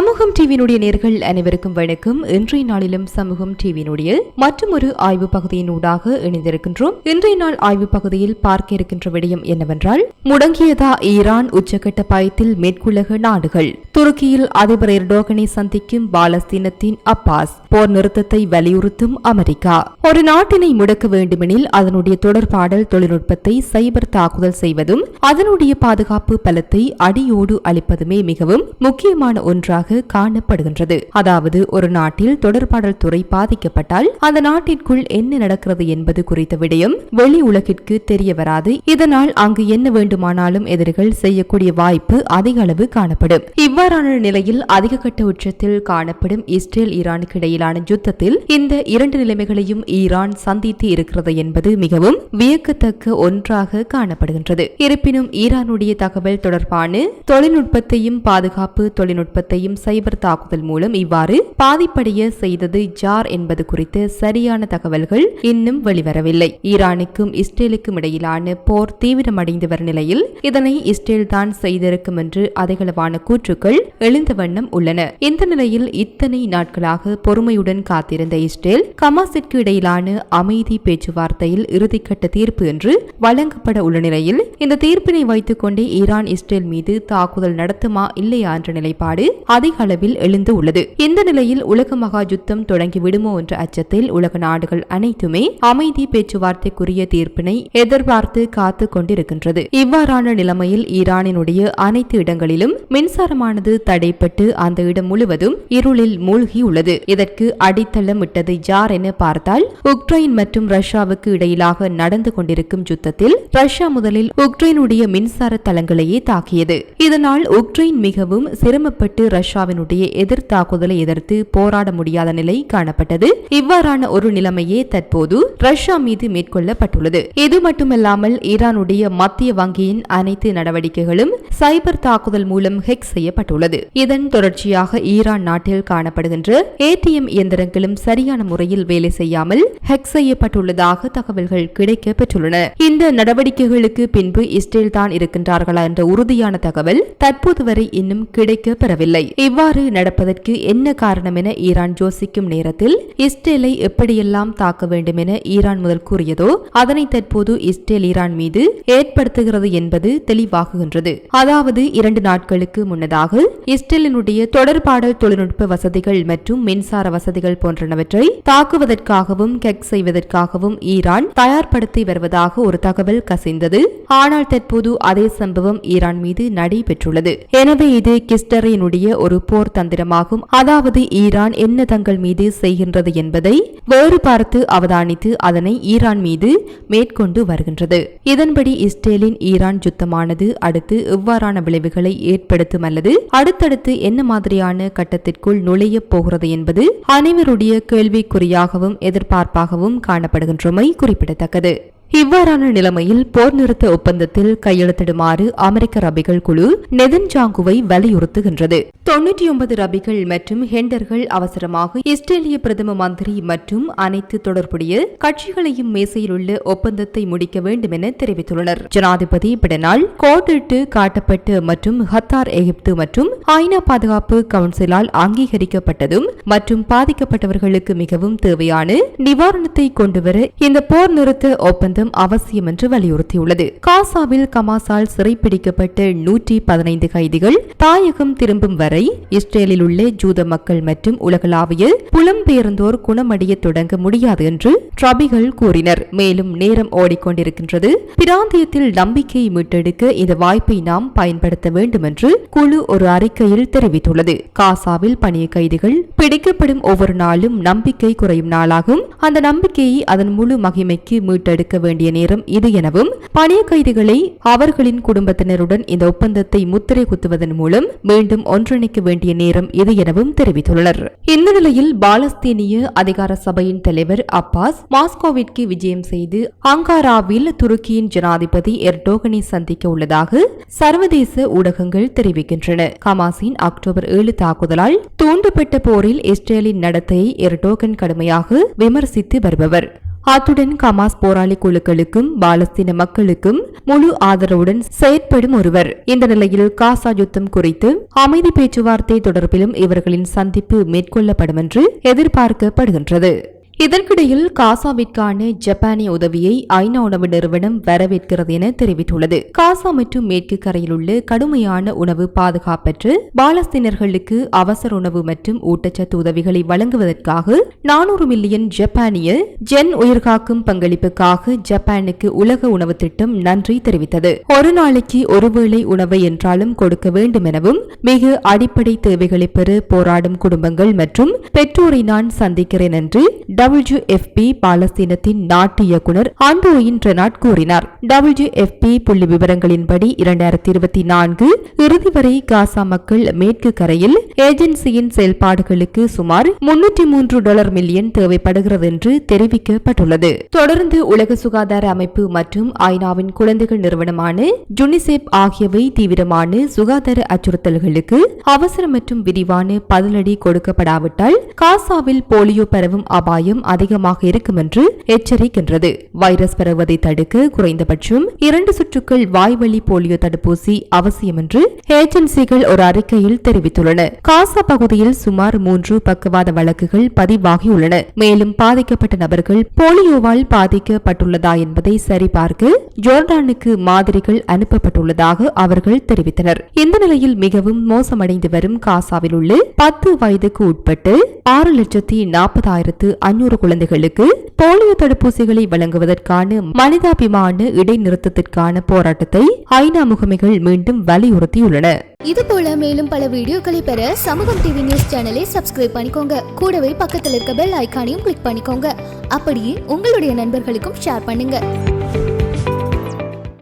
சமூகம் டிவியினுடைய நேர்கள் அனைவருக்கும் வணக்கம். இன்றைய நாளிலும் சமூகம் டிவியினுடைய மற்றும் ஒரு ஆய்வு பகுதியினூடாக இணைந்திருக்கின்றோம். இன்றைய நாள் ஆய்வு பகுதியில் பார்க்க இருக்கின்ற விடயம் என்னவென்றால் முடங்கியதா ஈரான் உச்சகட்ட பயத்தில் மேற்குலக நாடுகள். துருக்கியில் அதிபர் எர்டோகனை சந்திக்கும் பாலஸ்தீனத்தின் அப்பாஸ் போர் நிறுத்தத்தை வலியுறுத்தும் அமெரிக்கா. ஒரு நாட்டினை முடக்க வேண்டுமெனில் அதனுடைய தொடர்பாடல் தொழில்நுட்பத்தை சைபர் தாக்குதல் செய்வதும் அதனுடைய பாதுகாப்பு பலத்தை அடியோடு அளிப்பதுமே மிகவும் முக்கியமான ஒன்றாக காணப்படுகின்றது. அதாவது ஒரு நாட்டில் தொடர்பாடல் துறை பாதிக்கப்பட்டால் அந்த நாட்டிற்குள் என்ன நடக்கிறது என்பது குறித்த விடயம் வெளி உலகிற்கு தெரிய வராது. இதனால் அங்கு என்ன வேண்டுமானாலும் எதிரிகள் செய்யக்கூடிய வாய்ப்பு அதிக அளவு காணப்படும். இவ்வாறான நிலையில் அதிக கட்ட உச்சத்தில் காணப்படும் இஸ்ரேல் ஈரானுக்கு இடையிலான யுத்தத்தில் இந்த இரண்டு நிலைமைகளையும் ஈரான் சந்தித்து இருக்கிறது என்பது மிகவும் வியக்கத்தக்க ஒன்றாக காணப்படுகின்றது. இருப்பினும் ஈரானுடைய தகவல் தொடர்பான தொழில்நுட்பத்தையும் பாதுகாப்பு தொழில்நுட்பத்தையும் சைபர் தாக்குதல் மூலம் இவ்வாறு பாதிப்படைய செய்தது ஜார் என்பது குறித்து சரியான தகவல்கள் இன்னும் வெளிவரவில்லை. ஈரானுக்கும் இஸ்ரேலுக்கும் இடையிலான போர் தீவிரமடைந்து வரும் நிலையில் இதனை இஸ்ரேல் தான் செய்திருக்கும் என்று அதிகளவான கூற்றுக்கள் எழுந்த வண்ணம் உள்ளன. இந்த நிலையில் இத்தனை நாட்களாக பொறுமையுடன் காத்திருந்த இஸ்ரேல் கமாசிற்கு இடையிலான அமைதி பேச்சுவார்த்தையில் இறுதிக்கட்ட தீர்ப்பு என்று வழங்கப்பட உள்ள நிலையில் இந்த தீர்ப்பினை வைத்துக் கொண்டே ஈரான் இஸ்ரேல் மீது தாக்குதல் நடத்துமா இல்லையா என்ற நிலைப்பாடு அதிக அளவில் எழுந்து உள்ளது. இந்த நிலையில் உலக மகா யுத்தம் தொடங்கி விடுமோ என்ற அச்சத்தில் உலக நாடுகள் அனைத்துமே அமைதி பேச்சுவார்த்தைக்குரிய தீர்ப்பினை எதிர்பார்த்து காத்து கொண்டிருக்கின்றது. இவ்வாறான நிலைமையில் ஈரானினுடைய அனைத்து இடங்களிலும் மின்சாரமானது தடைப்பட்டு அந்த இடம் முழுவதும் இருளில் மூழ்கியுள்ளது. இதற்கு அடித்தளம் விட்டது யார் என பார்த்தால் உக்ரைன் மற்றும் ரஷ்யாவுக்கு இடையிலாக நடந்து கொண்டிருக்கும் யுத்தத்தில் ரஷ்யா முதலில் உக்ரைனுடைய மின்சார தளங்களையே தாக்கியது. இதனால் உக்ரைன் மிகவும் சிரமப்பட்டு ரஷ்யாவினுடைய எதிர் தாக்குதலை எதிர்த்து போராட முடியாத நிலை காணப்பட்டது. இவ்வாறான ஒரு நிலைமையே தற்போது ரஷ்யா மீது மேற்கொள்ளப்பட்டுள்ளது. இது மட்டுமல்லாமல் ஈரானுடைய மத்திய வங்கியின் அனைத்து நடவடிக்கைகளும் சைபர் தாக்குதல் மூலம் ஹெக் செய்யப்பட்டுள்ளது. இதன் தொடர்ச்சியாக ஈரான் நாட்டில் காணப்படுகின்ற ஏடிஎம் இயந்திரங்களும் சரியான முறையில் வேலை செய்யாமல் ஹெக் செய்யப்பட்டுள்ளதாக தகவல்கள் கிடைக்க பெற்றுள்ளன. இந்த நடவடிக்கைகளுக்கு பின்பு இஸ்ரேல் தான் இருக்கின்றார்களா என்ற உறுதியான தகவல் தற்போது வரை இன்னும் கிடைக்க பெறவில்லை இவ்வாறு நடப்பதற்கு என்ன காரணம் என ஈரான் யோசிக்கும் நேரத்தில் இஸ்ரேலை எப்படியெல்லாம் தாக்க வேண்டும் என ஈரான் முதல் கூறியதோ அதனை தற்போது இஸ்ரேல் ஈரான் மீது ஏற்படுத்துகிறது என்பது தெளிவாகுகின்றது. அதாவது இரண்டு நாட்களுக்கு முன்னதாக இஸ்ரேலினுடைய தொடர்பாடல் தொழில்நுட்ப வசதிகள் மற்றும் மின்சார வசதிகள் போன்றனவற்றை தாக்குவதற்காகவும் கெக் செய்வதற்காகவும் ஈரான் தயார்படுத்தி வருவதாக ஒரு தகவல் கசிந்தது. ஆனால் தற்போது அதே சம்பவம் ஈரான் மீது நடைபெற்றுள்ளது. எனவே இது கிஸ்டரினுடைய ஒரு போர் தந்திரமாகும். அதாவது ஈரான் என்ன தங்கள் மீது செய்கின்றது என்பதை வேறு பார்த்து அவதானித்து அதனை ஈரான் மீது மேற்கொண்டு வருகின்றது. இதன்படி இஸ்ரேலின் ஈரான் யுத்தமானது அடுத்து எவ்வாறான விளைவுகளை ஏற்படுத்தும் அல்லது அடுத்தடுத்து என்ன மாதிரியான கட்டத்திற்குள் நுழையப் போகிறது என்பது அனைவருடைய கேள்விக்குறியாகவும் எதிர்பார்ப்பாகவும் காணப்படுகின்றமை குறிப்பிடத்தக்கது. இவ்வாறான நிலைமையில் போர் நிறுத்த ஒப்பந்தத்தில் கையெழுத்திடுமாறு அமெரிக்க ரபிகள் குழு நெதன்ஜாங்குவை வலியுறுத்துகின்றது. தொன்னூற்றி ஒன்பது ரபிகள் மற்றும் ஹெண்டர்கள் அவசரமாக இஸ்ரேலிய பிரதம மந்திரி மற்றும் அனைத்து தொடர்புடைய கட்சிகளையும் மேசையில் உள்ள ஒப்பந்தத்தை முடிக்க வேண்டும் என தெரிவித்துள்ளனர். ஜனாதிபதி பிடனால் கோட்டிட்டு காட்டப்பட்டு மற்றும் ஹத்தார் எகிப்து மற்றும் ஐநா பாதுகாப்பு கவுன்சிலால் அங்கீகரிக்கப்பட்டதும் மற்றும் பாதிக்கப்பட்டவர்களுக்கு மிகவும் தேவையான நிவாரணத்தை கொண்டுவர இந்த போர் நிறுத்த ஒப்பந்தம் அவசியம் என்று வலியுறுத்தியுள்ளது. காசாவில் கமாசால் சிறைப்பிடிக்கப்பட்ட நூற்றி பதினைந்து கைதிகள் தாயகம் திரும்பும் வரை இஸ்ரேலில் உள்ள ஜூத மக்கள் மற்றும் உலகளாவிய புலம்பெயர்ந்தோர் குணமடைய தொடங்க முடியாது என்று ட்ரபிகள் கூறினர். மேலும் நேரம் ஓடிக்கொண்டிருக்கின்றது. பிராந்தியத்தில் நம்பிக்கையை மீட்டெடுக்க இந்த வாய்ப்பை நாம் பயன்படுத்த வேண்டும் என்று குழு ஒரு அறிக்கையில் தெரிவித்துள்ளது. காசாவில் பணிய கைதிகள் பிடிக்கப்படும் ஒவ்வொரு நாளும் நம்பிக்கை குறையும் நாளாகும். அந்த நம்பிக்கையை அதன் முழு மகிமைக்கு மீட்டெடுக்க வேண்டிய நேரம் இது எனவும் பணிய கைதிகளை அவர்களின் குடும்பத்தினருடன் இந்த ஒப்பந்தத்தை முத்திரை குத்துவதன் மூலம் மீண்டும் ஒன்றிணைக்க வேண்டிய நேரம் இது எனவும் தெரிவித்துள்ளனர். இந்த நிலையில் பாலஸ்தீனிய அதிகார சபையின் தலைவர் அப்பாஸ் மாஸ்கோவிற்கு விஜயம் செய்து அங்காராவில் துருக்கியின் ஜனாதிபதி எர்டோகனை சந்திக்க உள்ளதாக சர்வதேச ஊடகங்கள் தெரிவிக்கின்றன. கமாஸின் அக்டோபர் ஏழு தாக்குதலால் தூண்டப்பட்ட போரில் இஸ்ரேலின் நடத்தையை எர்டோகன் கடுமையாக விமர்சித்து வருபவர். அத்துடன் கமாஸ் போராளி குழுக்களுக்கும் பாலஸ்தீன மக்களுக்கும் முழு ஆதரவுடன் செயற்படும் ஒருவர். இந்த நிலையில் காசா யுத்தம் குறித்து அமைதி பேச்சுவார்த்தை தொடர்பிலும் இவர்களின் சந்திப்பு மேற்கொள்ளப்படும் என்று எதிர்பார்க்கப்படுகின்றது. இதற்கிடையில் காசாவிற்கான ஜப்பானிய உதவியை ஐநா உணவு நிறுவனம் வரவேற்கிறது என தெரிவித்துள்ளது. காசா மற்றும் மேற்கு கரையில் உள்ள கடுமையான உணவு பாதுகாப்பற்று பாலஸ்தீனர்களுக்கு அவசர உணவு மற்றும் ஊட்டச்சத்து உதவிகளை வழங்குவதற்காக நானூறு மில்லியன் ஜப்பானிய ஜென் உயிர்காக்கும் பங்களிப்புக்காக ஜப்பானுக்கு உலக உணவு திட்டம் நன்றி தெரிவித்தது. ஒரு நாளைக்கு ஒருவேளை உணவை என்றாலும் கொடுக்க வேண்டும் எனவும் மிக அடிப்படை தேவைகளை பெற போராடும் குடும்பங்கள் மற்றும் பெற்றோரை நான் சந்திக்கிறேன் என்று டபிள்யூ WFP பாலஸ்தீனத்தின் நாட்டு இயக்குநர் ஆண்டோயின் ரெனாட் கூறினார். டபிள்யூ WFP புள்ளி விவரங்களின்படி இரண்டாயிரத்தி இருபத்தி நான்கு இறுதி வரை காசா மக்கள் மேற்கு கரையில் ஏஜென்சியின் செயல்பாடுகளுக்கு சுமார் முன்னூற்றி மூன்று டாலர் மில்லியன் தேவைப்படுகிறது என்று தெரிவிக்கப்பட்டுள்ளது. தொடர்ந்து உலக சுகாதார அமைப்பு மற்றும் ஐநாவின் குழந்தைகள் நிறுவனமான ஜுனிசெப் ஆகியவை தீவிரமான சுகாதார அச்சுறுத்தல்களுக்கு அவசர மற்றும் விரிவான பதிலடி கொடுக்கப்படாவிட்டால் காசாவில் போலியோ பரவும் அபாயம் அதிகமாக இருக்கும் என்று எச்சரிக்கின்றது. வைரஸ் பரவுவதை தடுக்க குறைந்தபட்சம் இரண்டு சுற்றுக்கள் வாய்வழி போலியோ தடுப்பூசி அவசியம் என்று ஏஜென்சிகள் ஒரு அறிக்கையில் தெரிவித்துள்ளன. காசா பகுதியில் சுமார் மூன்று பக்கவாத வழக்குகள் பதிவாகியுள்ளன. மேலும் பாதிக்கப்பட்ட நபர்கள் போலியோவால் பாதிக்கப்பட்டுள்ளதா என்பதை சரிபார்க்க ஜோர்டானுக்கு மாதிரிகள் அனுப்பப்பட்டுள்ளதாக அவர்கள் தெரிவித்தனர். இந்த நிலையில் மிகவும் மோசமடைந்து வரும் காசாவில் உள்ள பத்து வயதுக்கு உட்பட்டு ஆறு லட்சத்தி நாற்பதாயிரத்து ஐநூறு குழந்தைகளுக்கு போலியோ தடுப்பூசிகளை வழங்குவதற்கான மனிதாபிமான இடைநிறுத்தத்திற்கான போராட்டத்தை ஐநா முகமைகள் மீண்டும் வலியுறுத்தியுள்ளன. இது போல மேலும் பல வீடியோக்களை பெற சமூகம் டிவி நியூஸ் சேனலை சப்ஸ்கிரைப் பண்ணிக்கோங்க. கூடவே பக்கத்தில் இருக்க பெல் ஐக்கானையும் கிளிக் பண்ணிக்கோங்க. அப்படியே உங்களுடைய நண்பர்களுக்கும் ஷேர் பண்ணுங்க.